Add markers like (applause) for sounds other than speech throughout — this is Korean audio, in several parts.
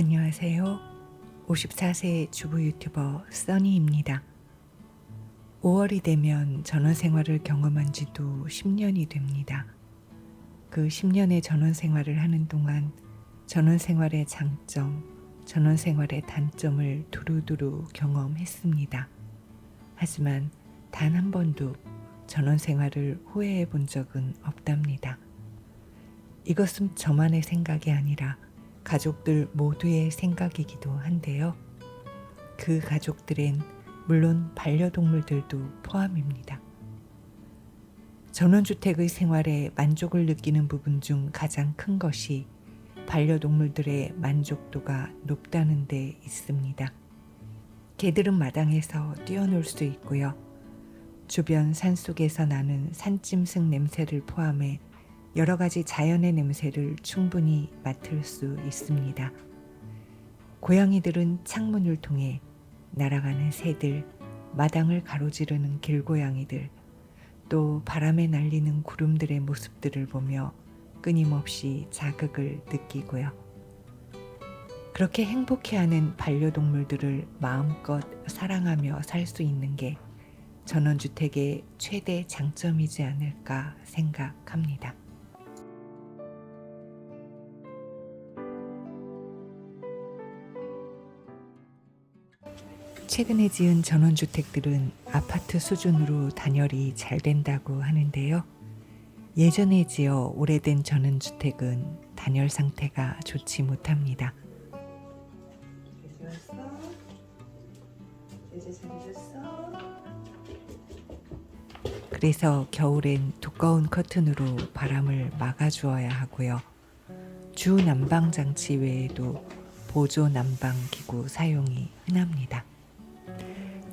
안녕하세요. 54세 주부 유튜버 써니입니다. 5월이 되면 전원 생활을 경험한 지도 10년이 됩니다. 그 10년의 전원 생활을 하는 동안 전원 생활의 장점, 전원 생활의 단점을 두루두루 경험했습니다. 하지만 단 한 번도 전원 생활을 후회해 본 적은 없답니다. 이것은 저만의 생각이 아니라 가족들 모두의 생각이기도 한데요. 그 가족들엔 물론 반려동물들도 포함입니다. 전원주택의 생활에 만족을 느끼는 부분 중 가장 큰 것이 반려동물들의 만족도가 높다는 데 있습니다. 개들은 마당에서 뛰어놀 수 있고요. 주변 산 속에서 나는 산짐승 냄새를 포함해 여러 가지 자연의 냄새를 충분히 맡을 수 있습니다. 고양이들은 창문을 통해 날아가는 새들, 마당을 가로지르는 길고양이들, 또 바람에 날리는 구름들의 모습들을 보며 끊임없이 자극을 느끼고요. 그렇게 행복해하는 반려동물들을 마음껏 사랑하며 살 수 있는 게 전원주택의 최대 장점이지 않을까 생각합니다. 최근에 지은 전원주택들은 아파트 수준으로 단열이 잘 된다고 하는데요. 예전에 지어 오래된 전원주택은 단열 상태가 좋지 못합니다. 그래서 겨울엔 두꺼운 커튼으로 바람을 막아주어야 하고요. 주 난방 장치 외에도 보조 난방 기구 사용이 흔합니다.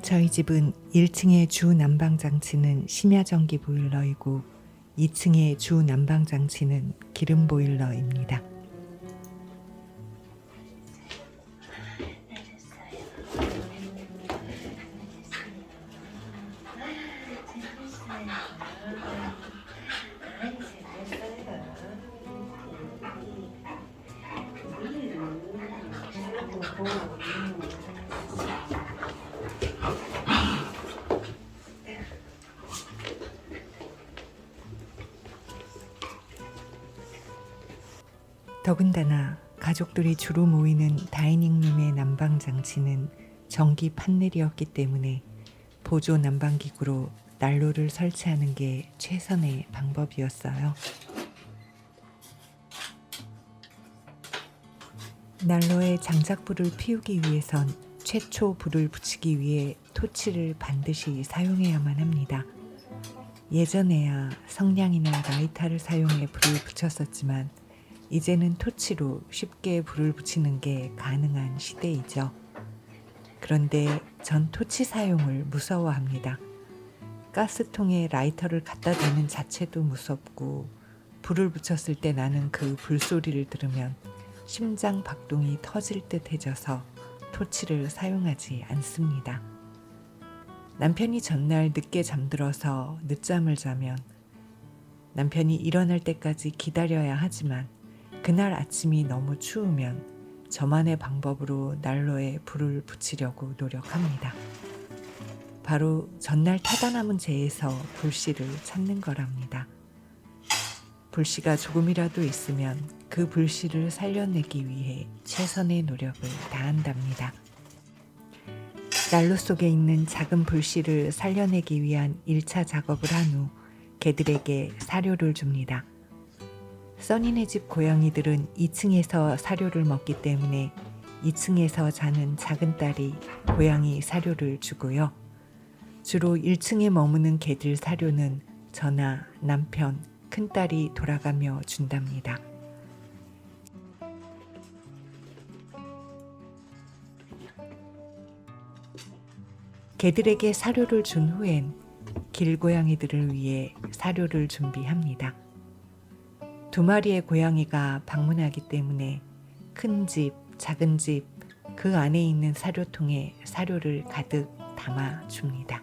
저희 집은 1층의 주 난방 장치는 심야 전기 보일러이고 2층의 주 난방 장치는 기름 보일러입니다. 더군다나 가족들이 주로 모이는 다이닝룸의 난방 장치는 전기 판넬이었기 때문에 보조 난방 기구로 난로를 설치하는 게 최선의 방법이었어요. 난로에 장작불을 피우기 위해선 최초 불을 붙이기 위해 토치를 반드시 사용해야만 합니다. 예전에야 성냥이나 라이터를 사용해 불을 붙였었지만 이제는 토치로 쉽게 불을 붙이는 게 가능한 시대이죠. 그런데 전 토치 사용을 무서워합니다. 가스통에 라이터를 갖다 대는 자체도 무섭고 불을 붙였을 때 나는 그 불소리를 들으면 심장 박동이 터질 듯 해져서 토치를 사용하지 않습니다. 남편이 전날 늦게 잠들어서 늦잠을 자면 남편이 일어날 때까지 기다려야 하지만 그날 아침이 너무 추우면 저만의 방법으로 난로에 불을 붙이려고 노력합니다. 바로 전날 타다 남은 재에서 불씨를 찾는 거랍니다. 불씨가 조금이라도 있으면 그 불씨를 살려내기 위해 최선의 노력을 다한답니다. 난로 속에 있는 작은 불씨를 살려내기 위한 1차 작업을 한 후 개들에게 사료를 줍니다. 써니네 집 고양이들은 2층에서 사료를 먹기 때문에 2층에서 자는 작은 딸이 고양이 사료를 주고요. 주로 1층에 머무는 개들 사료는 저나 남편, 큰딸이 돌아가며 준답니다. 개들에게 사료를 준 후엔 길고양이들을 위해 사료를 준비합니다. 두 마리의 고양이가 방문하기 때문에 큰 집, 작은 집, 그 안에 있는 사료통에 사료를 가득 담아 줍니다.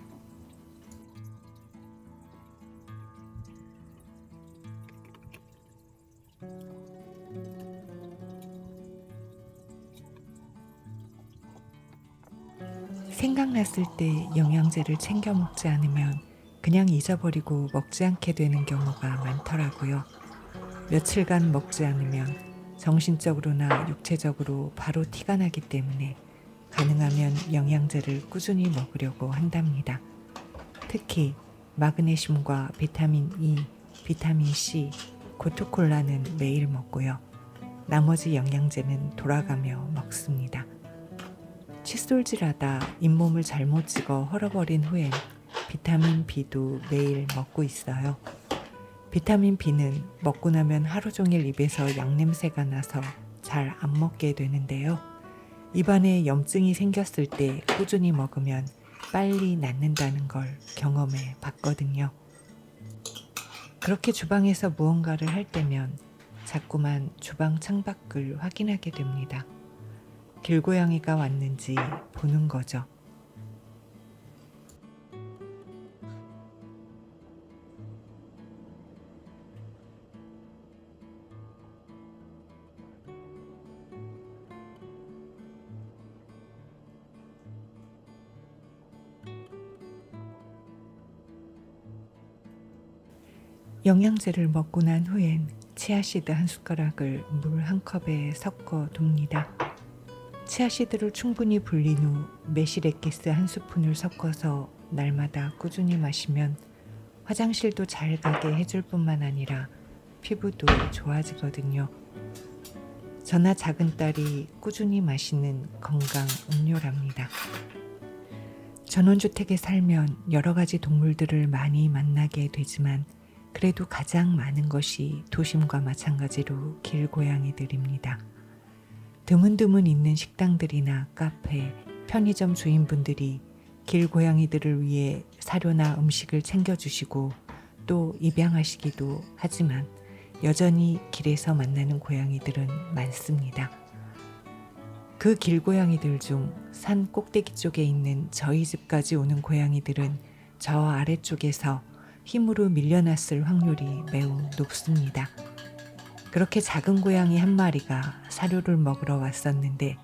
생각났을 때 영양제를 챙겨 먹지 않으면 그냥 잊어버리고 먹지 않게 되는 경우가 많더라고요. 며칠간 먹지 않으면 정신적으로나 육체적으로 바로 티가 나기 때문에 가능하면 영양제를 꾸준히 먹으려고 한답니다. 특히 마그네슘과 비타민 E, 비타민 C, 고토콜라는 매일 먹고요. 나머지 영양제는 돌아가며 먹습니다. 칫솔질하다 잇몸을 잘못 찍어 헐어버린 후엔 비타민 B도 매일 먹고 있어요. 비타민 B는 먹고 나면 하루 종일 입에서 양냄새가 나서 잘 안 먹게 되는데요. 입안에 염증이 생겼을 때 꾸준히 먹으면 빨리 낫는다는 걸 경험해 봤거든요. 그렇게 주방에서 무언가를 할 때면 자꾸만 주방 창밖을 확인하게 됩니다. 길고양이가 왔는지 보는 거죠. 영양제를 먹고 난 후엔 치아시드 한 숟가락을 물 한 컵에 섞어 둡니다. 치아시드를 충분히 불린 후 매실액기스 한 스푼을 섞어서 날마다 꾸준히 마시면 화장실도 잘 가게 해줄 뿐만 아니라 피부도 좋아지거든요. 저나 작은 딸이 꾸준히 마시는 건강 음료랍니다. 전원주택에 살면 여러 가지 동물들을 많이 만나게 되지만 그래도 가장 많은 것이 도심과 마찬가지로 길고양이들입니다. 드문드문 있는 식당들이나 카페, 편의점 주인분들이 길고양이들을 위해 사료나 음식을 챙겨주시고 또 입양하시기도 하지만 여전히 길에서 만나는 고양이들은 많습니다. 그 길고양이들 중 산 꼭대기 쪽에 있는 저희 집까지 오는 고양이들은 저 아래쪽에서 힘으로 밀려났을 확률이 매우 높습니다. 그렇게 작은 고양이 한 마리가 사료를 먹으러 왔었는데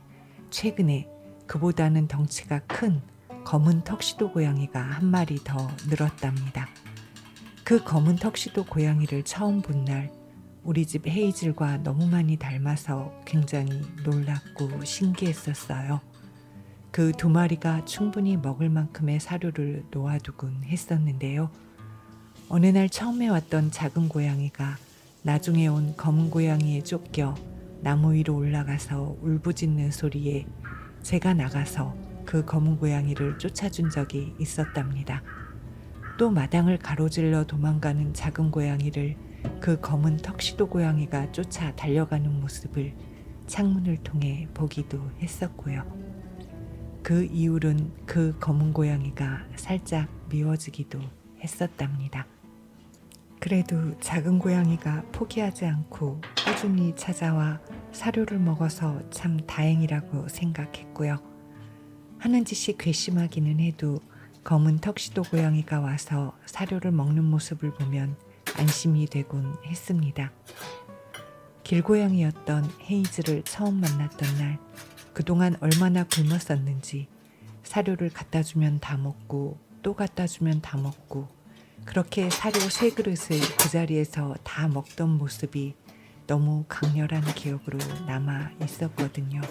최근에 그보다는 덩치가 큰 검은 턱시도 고양이가 한 마리 더 늘었답니다. 그 검은 턱시도 고양이를 처음 본 날 우리 집 헤이즐과 너무 많이 닮아서 굉장히 놀랍고 신기했었어요. 그 두 마리가 충분히 먹을 만큼의 사료를 놓아두곤 했었는데요. 어느 날 처음에 왔던 작은 고양이가 나중에 온 검은 고양이에 쫓겨 나무 위로 올라가서 울부짖는 소리에 제가 나가서 그 검은 고양이를 쫓아준 적이 있었답니다. 또 마당을 가로질러 도망가는 작은 고양이를 그 검은 턱시도 고양이가 쫓아 달려가는 모습을 창문을 통해 보기도 했었고요. 그 이후로는 그 검은 고양이가 살짝 미워지기도 했었답니다. 그래도 작은 고양이가 포기하지 않고 꾸준히 찾아와 사료를 먹어서 참 다행이라고 생각했고요. 하는 짓이 괘씸하기는 해도 검은 턱시도 고양이가 와서 사료를 먹는 모습을 보면 안심이 되곤 했습니다. 길고양이였던 헤이즈를 처음 만났던 날 그동안 얼마나 굶었었는지 사료를 갖다 주면 다 먹고 또 갖다 주면 다 먹고 그렇게 사료 세 그릇을 그 자리에서 다 먹던 모습이 너무 강렬한 기억으로 남아 있었거든요.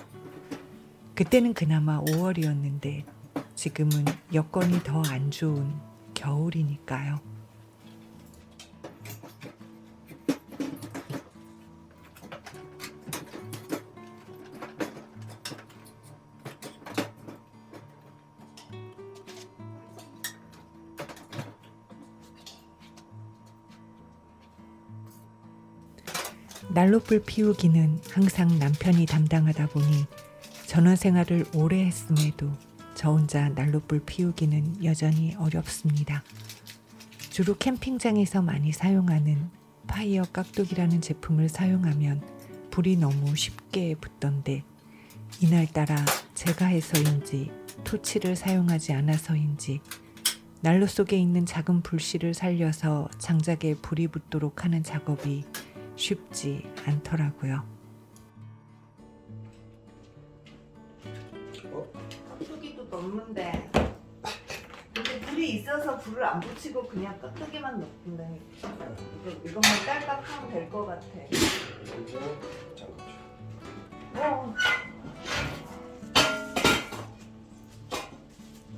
그때는 그나마 5월이었는데 지금은 여건이 더 안 좋은 겨울이니까요. 난로불 피우기는 항상 남편이 담당하다 보니 전원 생활을 오래 했음에도 저 혼자 난로불 피우기는 여전히 어렵습니다. 주로 캠핑장에서 많이 사용하는 파이어 깍두기라는 제품을 사용하면 불이 너무 쉽게 붙던데 이날따라 제가 해서인지 토치를 사용하지 않아서인지 난로 속에 있는 작은 불씨를 살려서 장작에 불이 붙도록 하는 작업이 쉽지 않더라고요. 깍두기도 없는데. 근데 불이 있어서 불을 안 붙이고 그냥 깍두기만 넣는데 이거 이것만 딸깍 하면 될 것 같아. 어.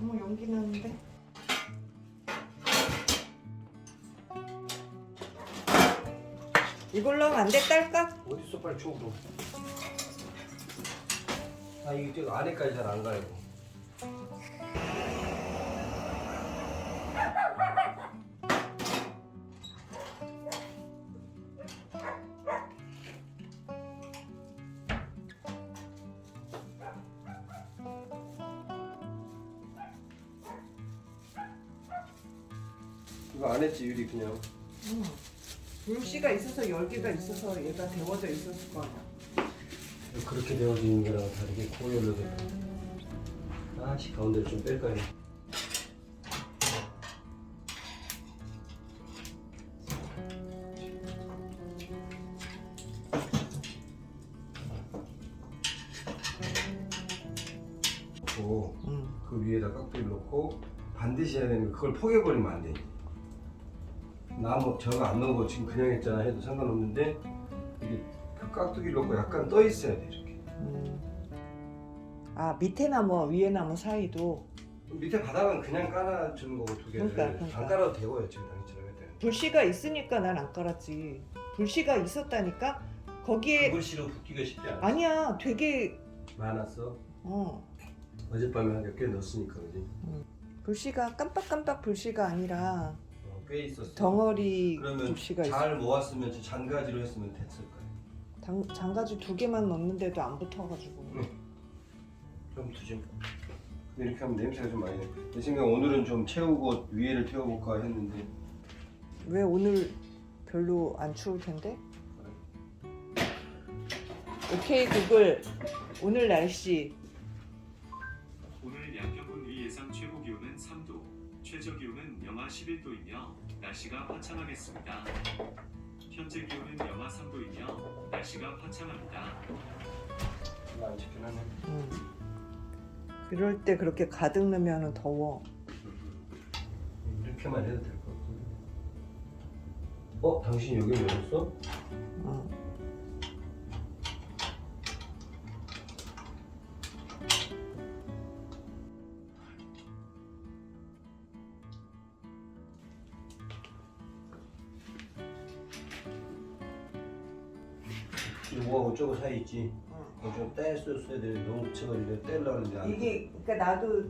어머 연기 나는데. 이걸로 하면 안 돼? 딸깍? 어디 있어 빨리 줘 그럼. 아 이게 저 안에까지 잘 안 가요. 있어서 열기가 있어서 얘가 데워져 있었을 거 아니야. 그렇게 있는 거랑 다르게 고열로 돼. 아씨 가운데를 좀 뺄까요? 고 응. 그 위에다 깍두기 넣고 반드시 해야 되는 거 그걸 포개버리면 안 돼. 나뭐 저거 안거 지금 그냥 했잖아 해도 상관없는데 이게 그 깍두기 넣고 약간 떠 있어야 돼 이렇게. 음. 아 밑에 나무 위에 나무 사이도 밑에 바닥은 그냥 깔아주는 거고 두 개를 그러니까, 그러니까. 안 깔아도 되고요 지금 당신처럼 해야 되는. 불씨가 있으니까 난 안 깔았지. 불씨가 있었다니까 거기에 글씨로 붓기가 쉽지 않아. 아니야 되게 많았어. 어 어젯밤에 한몇개 넣었으니까 그지. 불씨가 깜빡깜빡 불씨가 아니라 어, 꽤 있었어. 덩어리 그러면 있어. 잘 모았으면 저 잔가지로 했으면 됐을 거야. 장, 장가지 두 개만 넣는데도 안 붙어가지고. 응. 좀 두지. 근데 이렇게 하면 냄새가 좀 많이 나. 내 생각 오늘은 좀 채우고 위에를 태워볼까 했는데 왜 오늘 별로 안 추울 텐데? 오케이 구글 오늘 날씨 오늘 양평군 위 예상 최고 기온은 3도, 최저 기온은 영하 11도이며 날씨가 화창하겠습니다. 현재 기온은 영하 3도이며 날씨가 화창합니다. 안 하네. 음. 그럴 때 그렇게 가득 넣으면 더워 이렇게만 해도 될 것 같고. 어? 당신 여기 열었어? 어. 이거하고 저거 사이 있지? 어. 좀 떼었어야 돼. 너무 떼려고 안 돼. 이게 그러니까 나도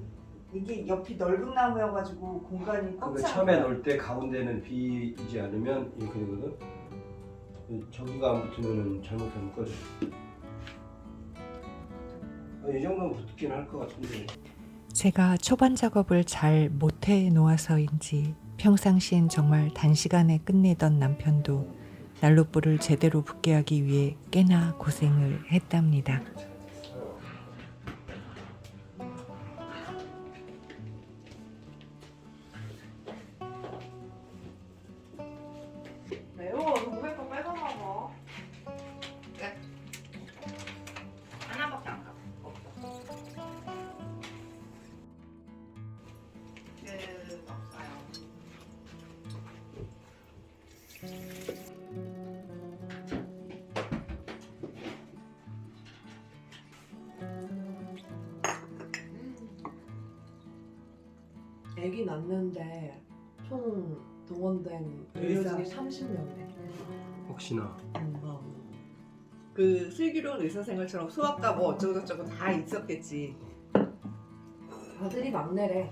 이게 옆이 넓은 나무여가지고 공간이 꽉 그러니까 차. 처음에 넣을 때 가운데는 비이지 않으면 이렇게 되거든. 저기가 안 붙으면 잘못하면 꺼져. 아, 이 정도면 붙긴 할 것 같은데. 제가 초반 작업을 잘 못해 놓아서인지 평상시엔 정말 단시간에 끝내던 남편도 난로불을 제대로 붙게 하기 위해 꽤나 고생을 했답니다. 100이 났는데 총 동원된 의료 의사. 30명이래. 혹시나 그 슬기로운 의사생활처럼 소아과 뭐 어쩌고저쩌고 다 있었겠지. 아들이 막내래.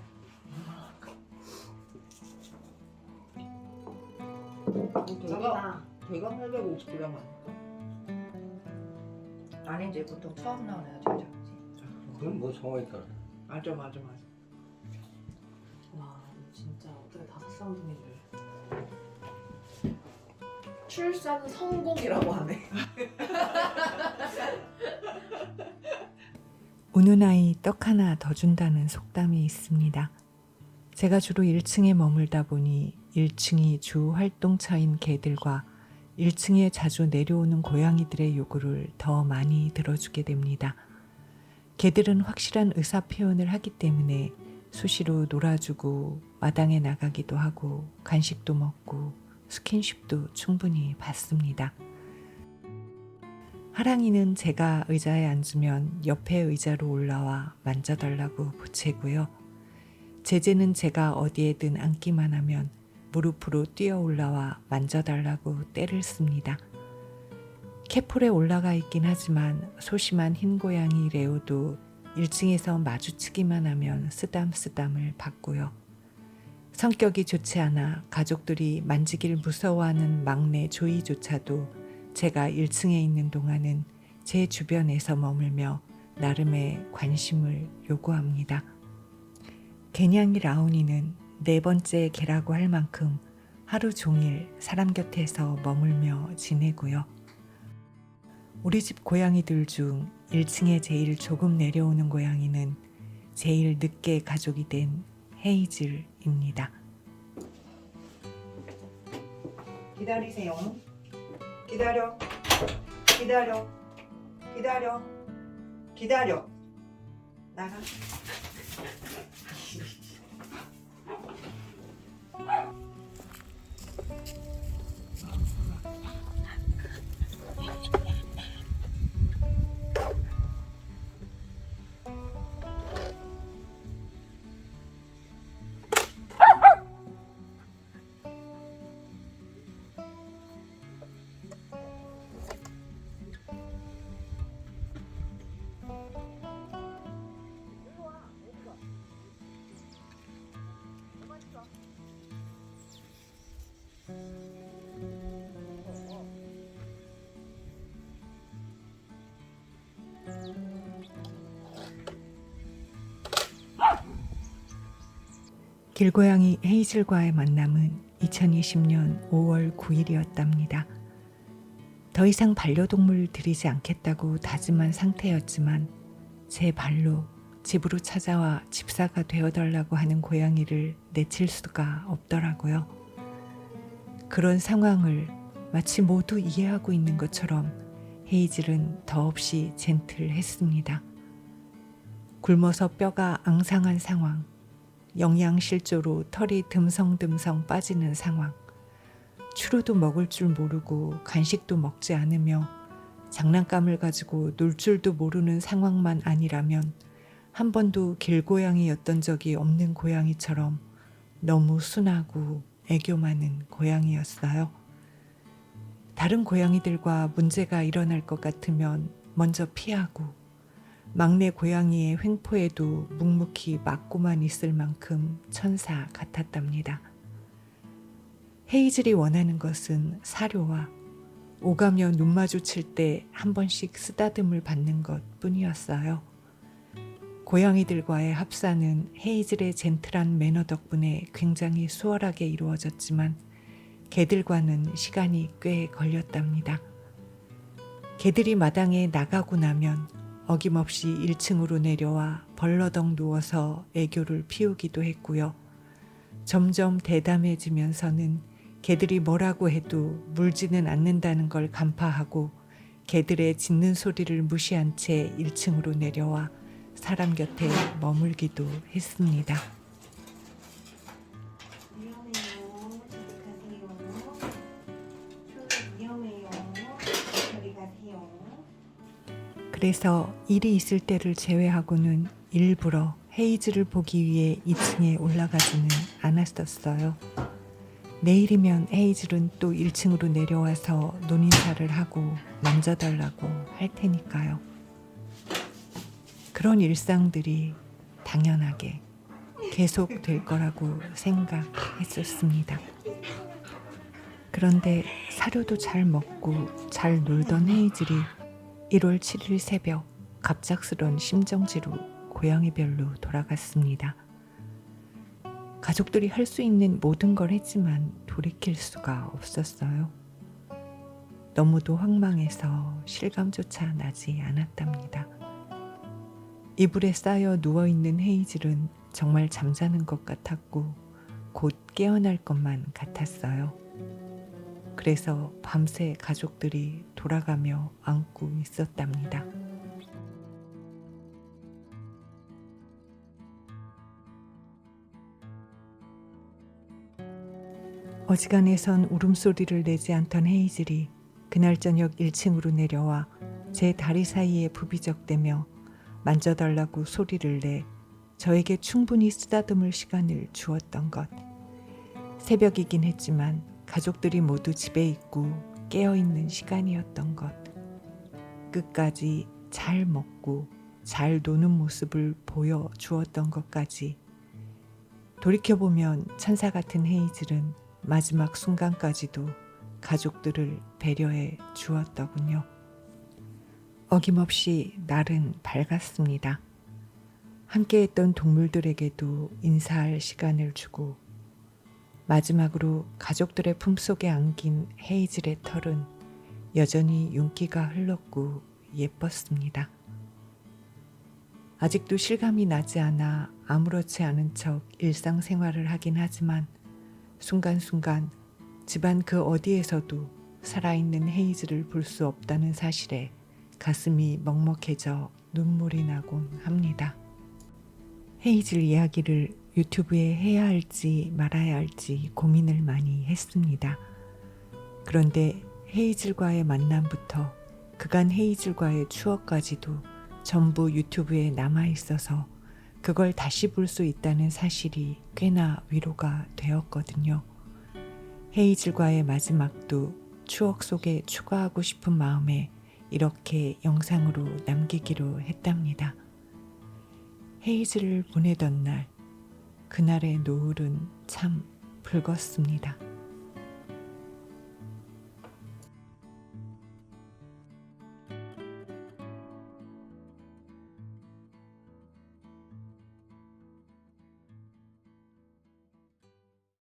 저거 대가 850g 아닐까? 아니지 보통 처음 나오네요 제작지 그건 뭐 상황에 따라 맞아 맞아 맞아. 쌍둥이를. 출산 성공이라고 하네. (laughs) 우는 아이 떡 하나 더 준다는 속담이 있습니다. 제가 주로 1층에 머물다 보니 1층이 주 활동처인 개들과 1층에 자주 내려오는 고양이들의 요구를 더 많이 들어주게 됩니다. 개들은 확실한 의사 표현을 하기 때문에 수시로 놀아주고 마당에 나가기도 하고 간식도 먹고 스킨십도 충분히 받습니다. 하랑이는 제가 의자에 앉으면 옆에 의자로 올라와 만져달라고 보채고요. 제재는 제가 어디에든 앉기만 하면 무릎으로 뛰어 올라와 만져달라고 때를 씁니다. 캐폴에 올라가 있긴 하지만 소심한 흰 고양이 레오도 1층에서 마주치기만 하면 쓰담쓰담을 받고요. 성격이 좋지 않아 가족들이 만지길 무서워하는 막내 조이조차도 제가 1층에 있는 동안은 제 주변에서 머물며 나름의 관심을 요구합니다. 개냥이 라온이는 네 번째 개라고 할 만큼 하루 종일 사람 곁에서 머물며 지내고요. 우리 집 고양이들 중 1층에 제일 조금 내려오는 고양이는 제일 늦게 가족이 된 헤이즐입니다. 기다리세요. 기다려. 기다려. 기다려. 기다려. 나가. 길고양이 헤이즐과의 만남은 2020년 5월 9일이었답니다. 더 이상 반려동물 들이지 않겠다고 다짐한 상태였지만 제 발로 집으로 찾아와 집사가 되어달라고 하는 고양이를 내칠 수가 없더라고요. 그런 상황을 마치 모두 이해하고 있는 것처럼 헤이즐은 더없이 젠틀했습니다. 굶어서 뼈가 앙상한 상황, 영양실조로 털이 듬성듬성 빠지는 상황. 추루도 먹을 줄 모르고 간식도 먹지 않으며 장난감을 가지고 놀 줄도 모르는 상황만 아니라면 한 번도 길고양이였던 적이 없는 고양이처럼 너무 순하고 애교 많은 고양이였어요. 다른 고양이들과 문제가 일어날 것 같으면 먼저 피하고 막내 고양이의 횡포에도 묵묵히 맞고만 있을 만큼 천사 같았답니다. 헤이즐이 원하는 것은 사료와 오가며 눈 마주칠 때 한 번씩 쓰다듬을 받는 것 뿐이었어요. 고양이들과의 합사는 헤이즐의 젠틀한 매너 덕분에 굉장히 수월하게 이루어졌지만 개들과는 시간이 꽤 걸렸답니다. 개들이 마당에 나가고 나면 어김없이 1층으로 내려와 벌러덩 누워서 애교를 피우기도 했고요. 점점 대담해지면서는 개들이 뭐라고 해도 물지는 않는다는 걸 간파하고 개들의 짖는 소리를 무시한 채 1층으로 내려와 사람 곁에 머물기도 했습니다. 그래서 일이 있을 때를 제외하고는 일부러 헤이즐을 보기 위해 2층에 올라가지는 않았었어요. 내일이면 헤이즐은 또 1층으로 내려와서 논인사를 하고 만져달라고 할 테니까요. 그런 일상들이 당연하게 계속 될 거라고 생각했었습니다. 그런데 사료도 잘 먹고 잘 놀던 헤이즐이 1월 7일 새벽 갑작스런 심정지로 고양이별로 돌아갔습니다. 가족들이 할 수 있는 모든 걸 했지만 돌이킬 수가 없었어요. 너무도 황망해서 실감조차 나지 않았답니다. 이불에 쌓여 누워있는 헤이즐은 정말 잠자는 것 같았고 곧 깨어날 것만 같았어요. 그래서 밤새 가족들이 돌아가며 안고 있었답니다. 어지간해선 울음소리를 내지 않던 헤이즐이 그날 저녁 1층으로 내려와 제 다리 사이에 부비적대며 만져달라고 소리를 내 저에게 충분히 쓰다듬을 시간을 주었던 것. 새벽이긴 했지만 가족들이 모두 집에 있고 깨어 있는 시간이었던 것. 끝까지 잘 먹고 잘 노는 모습을 보여 주었던 것까지. 돌이켜보면 천사 같은 헤이즐은 마지막 순간까지도 가족들을 배려해 주었더군요. 어김없이 날은 밝았습니다. 함께했던 동물들에게도 인사할 시간을 주고 마지막으로 가족들의 품속에 안긴 헤이즐의 털은 여전히 윤기가 흘렀고 예뻤습니다. 아직도 실감이 나지 않아 아무렇지 않은 척 일상생활을 하긴 하지만 순간순간 집안 그 어디에서도 살아있는 헤이즐을 볼수 없다는 사실에 가슴이 먹먹해져 눈물이 나곤 합니다. 헤이즐 이야기를 유튜브에 해야 할지 말아야 할지 고민을 많이 했습니다. 그런데 헤이즐과의 만남부터 그간 헤이즐과의 추억까지도 전부 유튜브에 남아 있어서 그걸 다시 볼 수 있다는 사실이 꽤나 위로가 되었거든요. 헤이즐과의 마지막도 추억 속에 추가하고 싶은 마음에 이렇게 영상으로 남기기로 했답니다. 헤이즐을 보내던 날, 그날의 노을은 참 붉었습니다.